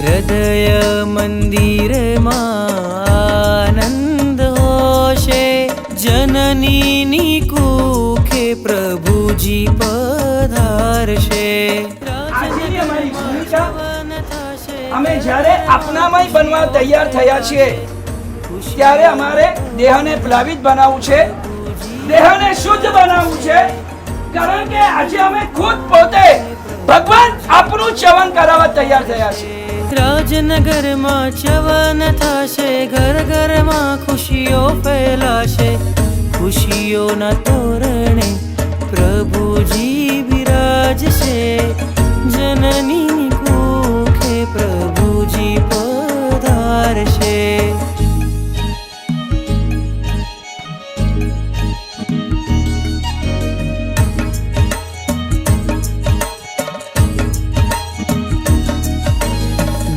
હૃદય મંદિરમાં આનંદ હોશે જનનીની કુખે પ્રભુજી પધારશે અમે જ્યારે આપનામય બનવા તૈયાર થયા છીએ, ત્યારે અમારે દેહને પ્લાવિત બનાવવું છે, દેહને શુદ્ધ બનાવવું છે, કારણ કે આજે અમે ખુદ પોતે ભગવાન આપનું ચવન કરાવવા તૈયાર થયા છે રાજનગરમાં ચવન થશે ઘર ઘરમાં ખુશીઓ ફેલાશે. ખુશીઓના તોરણે પ્રભુજી બિરાજશે. જનની કુખે પ્રભુજી પધારશે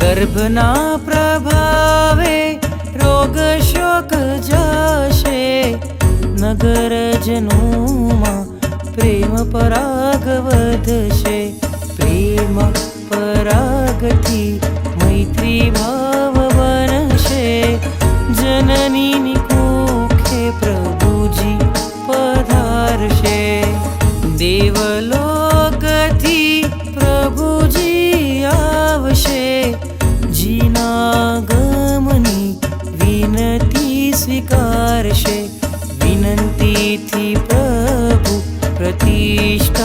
ગર્ભના પ્રભાવે રોગ શોક જશે. નગરજનોમાં પ્રેમ પરાગ વધશે. પ્રેમ પરાગથી મૈત્રી ભાવ બનશે. જનની કુખે પ્રભુજી પધારશે. દેવલોકથી વિનતી સ્વીકારશે વિનંતીથી પ્રભુ પ્રતિષ્ઠા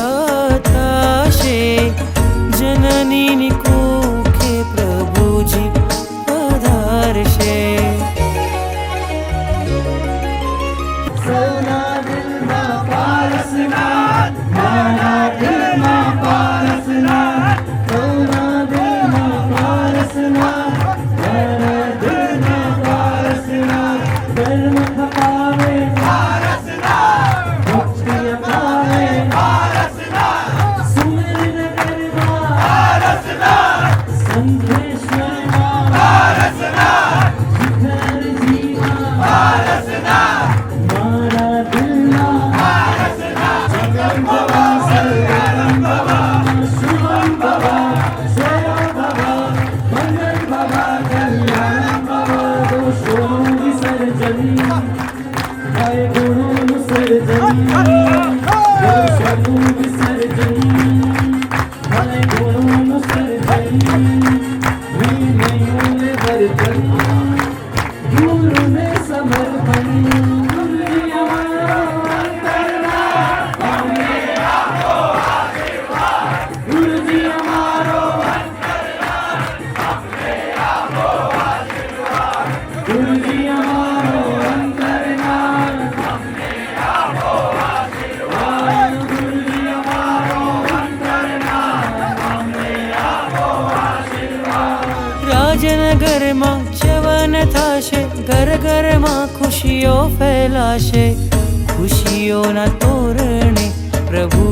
Hey, Guru, Sir Jani. રાજનગરમાં જવન થશે? ઘર ઘરમાં ખુશીઓ ફેલાશે. ખુશીઓના તોરણે પ્રભુજી